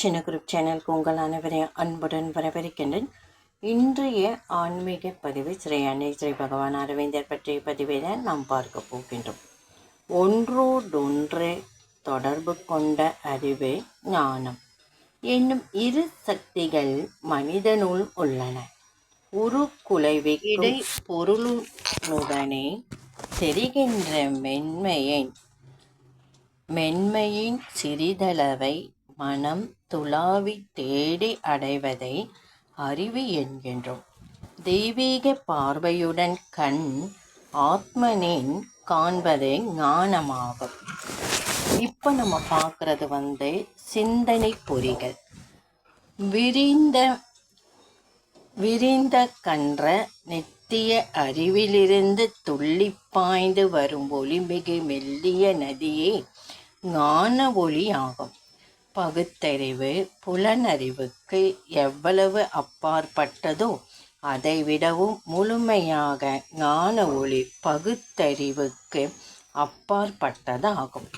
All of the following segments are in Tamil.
சின்ன குரூப் சேனலுக்கு உங்கள் அனைவரையும் அன்புடன் வரவேற்கின்றேன். இன்றைய ஆன்மீக பதிவு ஸ்ரீ அன்னை ஸ்ரீ பகவான் அரவிந்தர் பற்றிய பதிவை தான் நாம் பார்க்க போகின்றோம். ஒன்றோடொன்று தொடர்பு கொண்ட அறிவே ஞானம். என்னும் இரு சக்திகள் மனிதனுள் உள்ளன. உரு குலைவி இடை பொருளுடனே தெரிகின்ற மென்மையின் மென்மையின் சிறிதளவை மனம் துளாவி தேடி அடைவதை அறிவு என்கின்றோம். தெய்வீக பார்வையுடன் கண் ஆத்மனின் காண்பதே ஞானமாகும். இப்போ நம்ம பார்க்குறது வந்து சிந்தனை பொறிகள். விரிந்த விரிந்த கன்ற நெத்திய அறிவிலிருந்து துள்ளி பாய்ந்து வரும் ஒளிமிகு மெல்லிய நதியே ஞான ஒளி ஆகும் பகுத்தறிவு புலனறிவுக்கு எவ்வளவு அப்பாற்பட்டதோ அதைவிடவும் முழுமையாக ஞான ஒளி பகுத்தறிவுக்கு அப்பாற்பட்டதாகும்.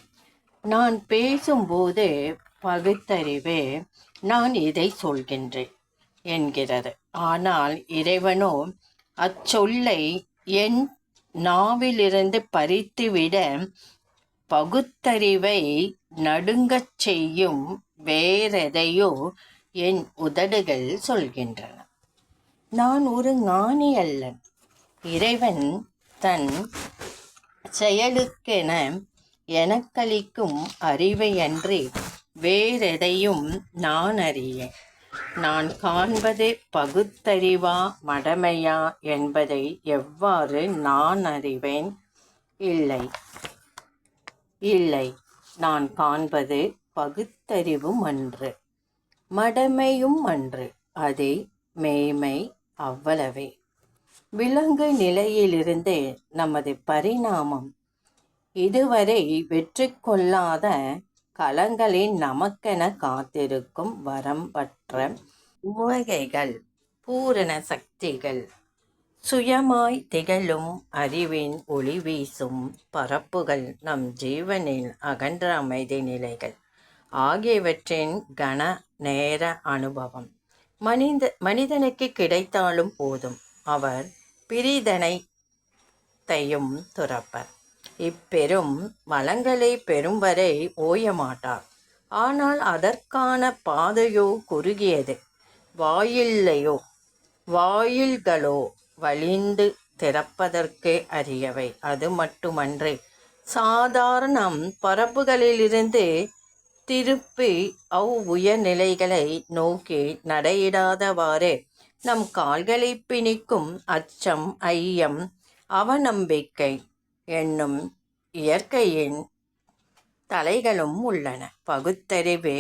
நான் பேசும்போது பகுத்தறிவு நான் இதை சொல்கின்றேன் என்கிறது. ஆனால் இறைவனோ அச்சொல்லை என் நாவிலிருந்து பறித்துவிட பகுத்தறிவை நடுங்கச் செய்யும் வேறெதையோ என் உதடுகள் சொல்கின்றன. நான் ஒரு ஞானி அல்லன் இறைவன் தன் செயலுக்கென எனக்களிக்கும் அறிவையன்றி வேறெதையும் நான் அறியேன் நான் காண்பது பகுத்தறிவா மடமையா என்பதை எவ்வாறு நான் அறிவேன் இல்லை. இல்லை நான் காண்பது பகுத்தறிவும் அன்று மடமையும் அன்று அதே மேய்மை அவ்வளவே. விலங்கு நிலையிலிருந்தே நமது பரிணாமம் இதுவரை வெற்றி கொள்ளாத களங்களின் நமக்கென காத்திருக்கும் வரம்பற்ற உவகைகள் பூரண சக்திகள். சுயமாய் திகழும் அறிவின் ஒளி வீசும் பரப்புகள் நம் ஜீவனில் அகன்ற அமைதி நிலைகள். ஆகியவற்றின் கன நேர அனுபவம். மனித மனிதனுக்கு கிடைத்தாலும் போதும். அவர் பிரிதனைத்தையும் துறப்பர். இப்பெரும் வளங்களை பெறும் வரை ஓய மாட்டார் ஆனால் அதற்கான பாதையோ குறுகியது. வாயில்லையோ வாயில்களோ வலிந்து திறப்பதற்கே அரியவை. அது மட்டுமன்றி சாதாரணம் பரப்புகளிலிருந்து திருப்பி அவ் உயர்நிலைகளை நோக்கி நடையிடாதவாறு நம் கால்களை பிணிக்கும் அச்சம் ஐயம் அவநம்பிக்கை என்னும் இயற்கையின் தலைகளும் உள்ளன. பகுத்தறிவே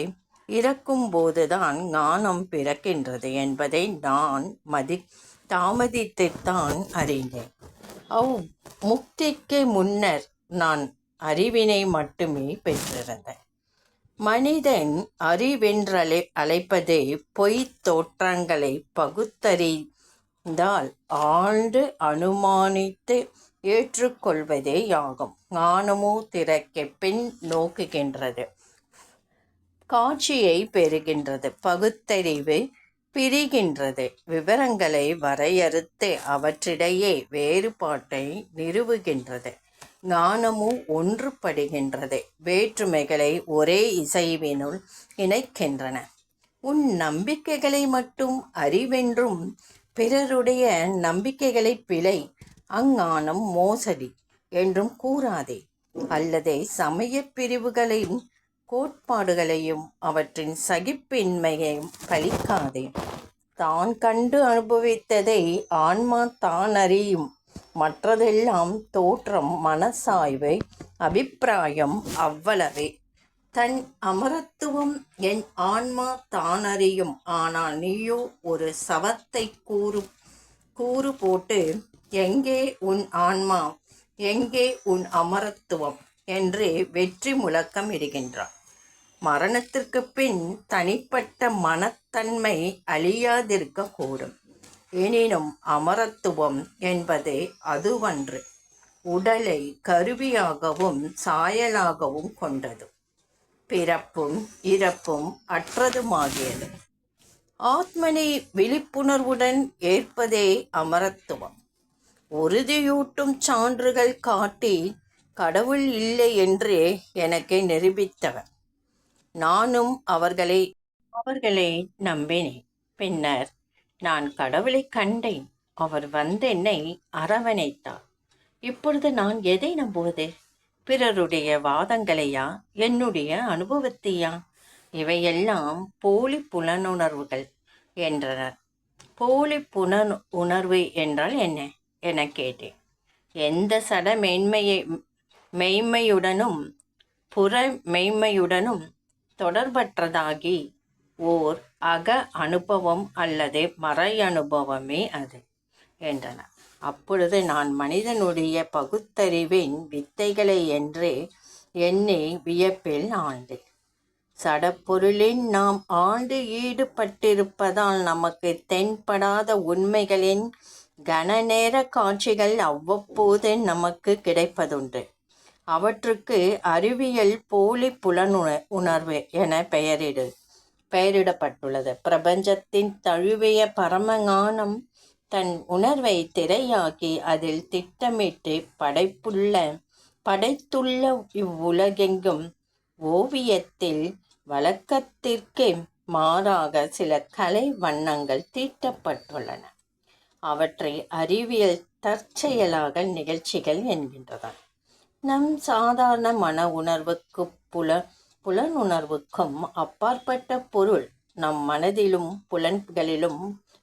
இறக்கும்போதுதான் ஞானம் பிறக்கின்றது என்பதை நான் மதி தாமதித்துத்தான் அறிந்தேன். அவ் முக்திக்கு முன்னர் நான் அறிவினை மட்டுமே பெற்றிருந்தேன். மனிதன் அறிவென்றலை அழைப்பதே பொய்த் தோற்றங்களை பகுத்தறிந்தால் ஆண்டு அனுமானித்து ஏற்றுக்கொள்வதே யாகும். ஞானமோ திறக்க பின் நோக்குகின்றது. காட்சியை பெறுகின்றது. பகுத்தறிவு பிரிகின்றது. விவரங்களை வரையறுத்து அவற்றிடையே வேறுபாட்டை நிறுவுகின்றது. ஞானமும் ஒன்றுபடுகின்றது. வேற்றுமைகளை ஒரே இசைவினுள் இணைக்கின்றன. உன் நம்பிக்கைகளை மட்டும் அறிவென்றும் பிறருடைய நம்பிக்கைகளை பிழை அஞ்ஞானம் மோசடி என்றும் கூறாதே. அல்லது சமய பிரிவுகளையும் கோட்பாடுகளையும் அவற்றின் சகிப்பின்மையையும் பழிக்காதே. தான் கண்டு அனுபவித்ததை ஆன்மா தான் அறியும். மற்றதெல்லாம் தோற்றம் மனசாய்வை அபிப்பிராயம் அவ்வளவே. தன் அமரத்துவம் என் ஆன்மா தான் அறியும். ஆனால் நீயோ ஒரு சவத்தை கூறு கூறு போட்டு எங்கே உன் ஆன்மா? எங்கே உன் அமரத்துவம்? என்று வெற்றி முழக்கம் இடுகின்றான் மரணத்திற்கு பின் தனிப்பட்ட மனத்தன்மை அழியாதிருக்க கூடும். எனினும் அமரத்துவம் என்பது அதுவன்று. உடலை கருவியாகவும் சாயலாகவும் கொண்டது. பிறப்பும் இறப்பும் அற்றதுமாகியது. ஆத்மனை விழிப்புணர்வுடன் ஏற்பதே அமரத்துவம். உறுதியூட்டும் சான்றுகள் காட்டி கடவுள் இல்லை என்றே எனக்கு நிரூபித்தவர் நானும் அவர்களை அவர்களை நம்பினேன். பின்னர் நான் கடவுளை கண்டேன். அவர் வந்து என்னை அரவணைத்தார். இப்பொழுது நான் எதை நம்புவது? பிறருடைய வாதங்களையா? என்னுடைய அனுபவத்தையா? இவையெல்லாம் போலி புலனுணர்வுகள் என்றனர். போலி புலன் உணர்வு என்றால் என்ன? என கேட்டேன். எந்த சட மென்மையை மெய்மையுடனும் புற மெய்மையுடனும் தொடர்பற்றதாகி ஓர் அக அனுபவம் அல்லது மறை அனுபவமே அது என்றனர் அப்பொழுது நான் மனிதனுடைய பகுத்தறிவின் வித்தைகளை என்று எண்ணி வியப்பில் ஆண்டேன் சடப்பொருளின் நாம் ஆண்டு ஈடுபட்டிருப்பதால் நமக்கு தென்படாத உண்மைகளின் கனநேர காட்சிகள் அவ்வப்போது நமக்கு கிடைப்பதுண்டு. அவற்றுக்கு அறிவியல் போலி புலனுண உணர்வு என பெயரிடு பெயரிடப்பட்டுள்ளது. பிரபஞ்சத்தின் தழுவிய பரமஞானம் தன் உணர்வை திரையாக்கி அதில் திட்டமிட்டு படைப்புள்ள படைத்துள்ள இவ்வுலகெங்கும் ஓவியத்தில் வழக்கத்திற்கு மாறாக சில கலை வண்ணங்கள் தீட்டப்பட்டுள்ளன. அவற்றை அறிவியல் தற்செயலாக நிகழ்ச்சிகள் என்கின்றன. நம் சாதாரண மன உணர்வுக்கு புல புலனுணர்வுக்கும் அப்பாற்பட்ட பொருள் நம் மனதிலும் புலன்களிலும்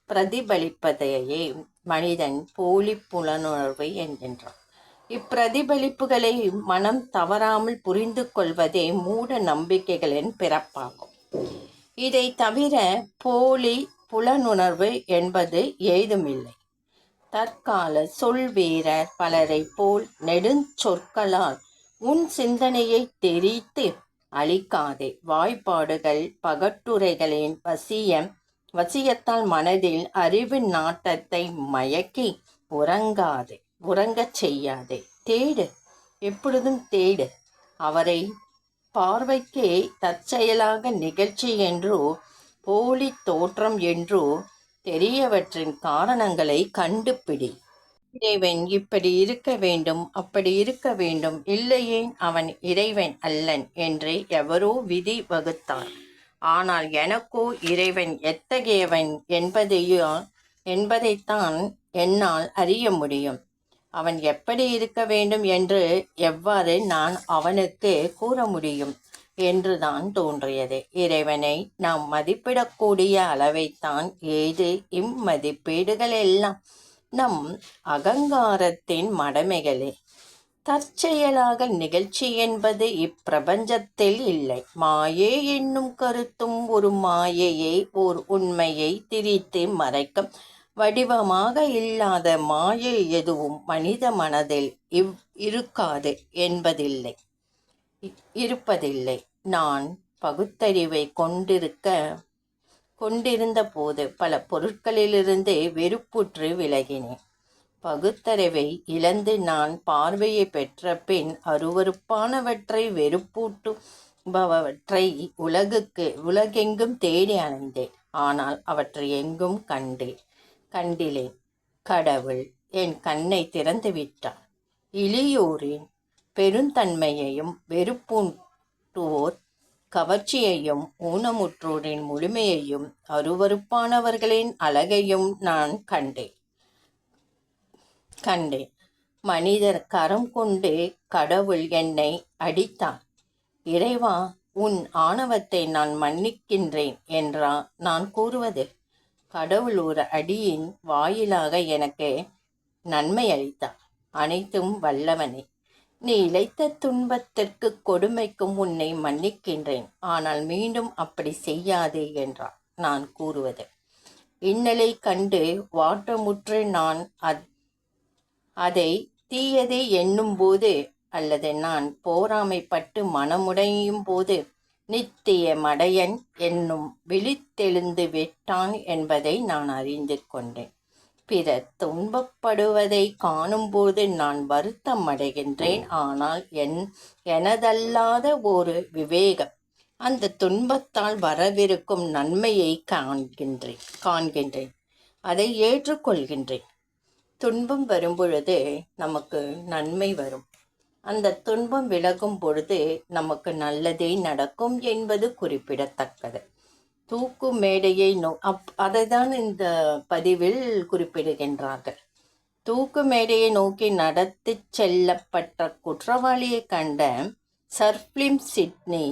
பிரதிபலிப்பதையே மனிதன் போலி புலனுணர்வு என்கின்றான். இப்பிரதிபலிப்புகளை மனம் தவறாமல் புரிந்து கொள்வதே மூட நம்பிக்கைகளின் பிறப்பாகும். இதை தவிர போலி புலனுணர்வு என்பது ஏதுமில்லை. தற்கால சொல் வீரர் பலரை போல் நெடுஞ்சொற்களால் உன் சிந்தனையை தெரித்து அழிக்காதே. வாய்ப்பாடுகள் பகட்டுரைகளின் வசியம் வசியத்தால் மனதில் அறிவு நாட்டத்தை மயக்கி உறங்காதே. உறங்கச் செய்யாதே. தேடு. எப்பொழுதும் தேடு. அவரை பார்வைக்கே தற்செயலாக நிகழ்ச்சி என்றோ போலி தோற்றம் என்றோ தெரியவற்றின் காரணங்களை கண்டுபிடி. இறைவன் இப்படி இருக்க வேண்டும் அப்படி இருக்க வேண்டும். இல்லையேன் அவன் இறைவன் அல்லன் என்று எவரோ விதி வகுத்தார். ஆனால் எனக்கோ இறைவன் எத்தகையவன் என்பதையோ என்பதைத்தான் என்னால் அறிய முடியும். அவன் எப்படி இருக்க வேண்டும் என்று எவ்வாறு நான் அவனுக்கு கூற முடியும்? என்றுதான் தோன்றியது. இறைவனை நாம் மதிப்பிடக்கூடிய அளவைத்தான் ஏது? இம்மதிப்பீடுகள் எல்லாம் நம் அகங்காரத்தின் மடமைகளே. தற்செயலாக நிகழ்ச்சி என்பது இப்பிரபஞ்சத்தில் இல்லை. மாயே என்னும் கருத்தும் ஒரு மாயையை ஓர் உண்மையை திரித்து மறைக்கும் வடிவமாக இல்லாத மாயை எதுவும் மனித மனதில் இவ் இருக்காது என்பதில்லை. இருப்பதில்லை. நான் பகுத்தறிவை கொண்டிருக்க கொண்டிருந்த போது பல பொருட்களிலிருந்தே வெறுப்புற்று விலகினேன். பகுத்தறிவை இழந்து நான் பார்வையை பெற்ற பின் அருவறுப்பானவற்றை வெறுப்பூட்டுபவற்றை உலகுக்கு உலகெங்கும் தேடி அலைந்தேன். ஆனால் அவற்றை எங்கும் கண்டேன் கண்டிலேன். கடவுள் என் கண்ணை திறந்து விட்டார். இளியோரின் பெருந்தன்மையையும் வெறுப்பூட்டுவோர் கவர்ச்சியையும் ஊனமுற்றோரின் முழுமையையும் அருவறுப்பானவர்களின் அழகையும் நான் கண்டேன் கண்டேன். மனிதர் கரம் கொண்டு கடவுள் என்னை அடித்தான். இறைவா உன் ஆணவத்தை நான் மன்னிக்கின்றேன் என்றா நான் கூறுவது கடவுள் ஒரு அடியின் வாயிலாக எனக்கு நன்மை அளித்தார். அனைத்தும் வல்லவனே. நீ இழைத்த துன்பத்திற்கு கொடுமைக்கும் உன்னை மன்னிக்கின்றேன். ஆனால் மீண்டும் அப்படி செய்யாதே என்றார் நான் கூறுவது இன்னலை கண்டு வாட்டமுற்று நான் அதை தீயதை எண்ணும் போது அல்லது நான் போராமைப்பட்டு மனமுடையும் போது நித்திய மடையன் என்னும் விழித்தெழுந்து விட்டான் என்பதை நான் அறிந்து கொண்டேன். பிறர் துன்பப்படுவதை காணும்போது நான் வருத்தம் அடைகின்றேன் ஆனால் என் எனதல்லாத ஒரு விவேகம் அந்த துன்பத்தால் வரவிருக்கும் நன்மையை காண்கின்றேன் காண்கின்றேன். அதை ஏற்றுக்கொள்கின்றேன். துன்பம் வரும்பொழுது நமக்கு நன்மை வரும். அந்த துன்பம் விலகும் பொழுது நமக்கு நல்லதே நடக்கும் என்பது குறிப்பிடத்தக்கது. தூக்கு மேடையை நோ அப் அதை தான் இந்த பதிவில் குறிப்பிடுகின்றார்கள். தூக்கு மேடையை நோக்கி நடத்தி செல்லப்பட்ட குற்றவாளியை கண்ட சர்ப்ளிம் சிட்னி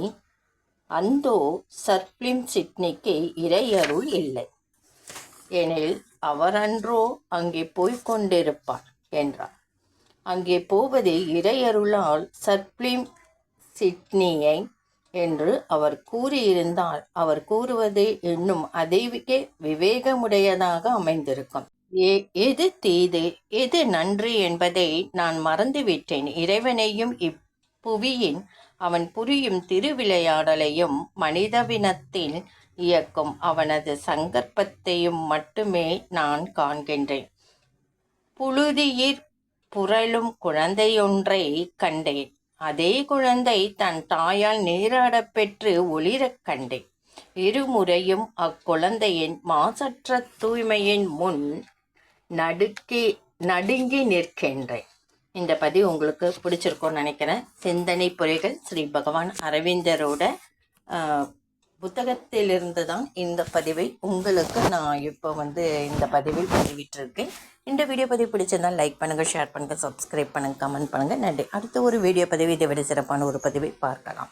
அந்தோ சர்ப்ளிம் சிட்னிக்கு இறையருள் இல்லை. எனில் அவரன்றோ அங்கே போய்க் கொண்டிருப்பார் என்றார். அங்கே போவது இறையருளால் சர்ப்ளிம் சிட்னியை என்று அவர் கூறியிருந்தால் அவர் கூறுவது இன்னும் அதைவிக்கே விவேகமுடையதாக அமைந்திருக்கும். ஏ எது தீது எது நன்று என்பதை நான் மறந்துவிட்டேன். இறைவனையும் இப்புவியின் அவன் புரியும் திருவிளையாடலையும் மனிதவினத்தில் இயக்கும் அவனது சங்கற்பத்தையும் மட்டுமே நான் காண்கின்றேன். புழுதியிற் புரளும் குழந்தையொன்றை கண்டேன். அதே குழந்தை தன் தாயால் நீராடப் பெற்று ஒளிரக் கண்டேன். இருமுறையும் அக்குழந்தையின் மாசற்ற தூய்மையின் முன் நடுக்கி நடுங்கி நிற்கின்றேன். இந்த பதிவு உங்களுக்கு பிடிச்சிருக்கும்னு நினைக்கிறேன். சிந்தனை பொறிகள் ஸ்ரீ பகவான் அரவிந்தரோட புத்தகத்திலிருந்து தான் இந்த பதிவை உங்களுக்கு நான் இப்போ வந்து இந்த பதிவில் பதிவிட்டிருக்கேன். இந்த வீடியோ பதிவு பிடிச்சிருந்தால் லைக் பண்ணுங்கள் ஷேர் பண்ணுங்கள் சப்ஸ்கிரைப் பண்ணுங்கள் கமெண்ட் பண்ணுங்கள் நன்றி. அடுத்த ஒரு வீடியோ பதிவு இதை விட சிறப்பான ஒரு பதிவை பார்க்கலாம்.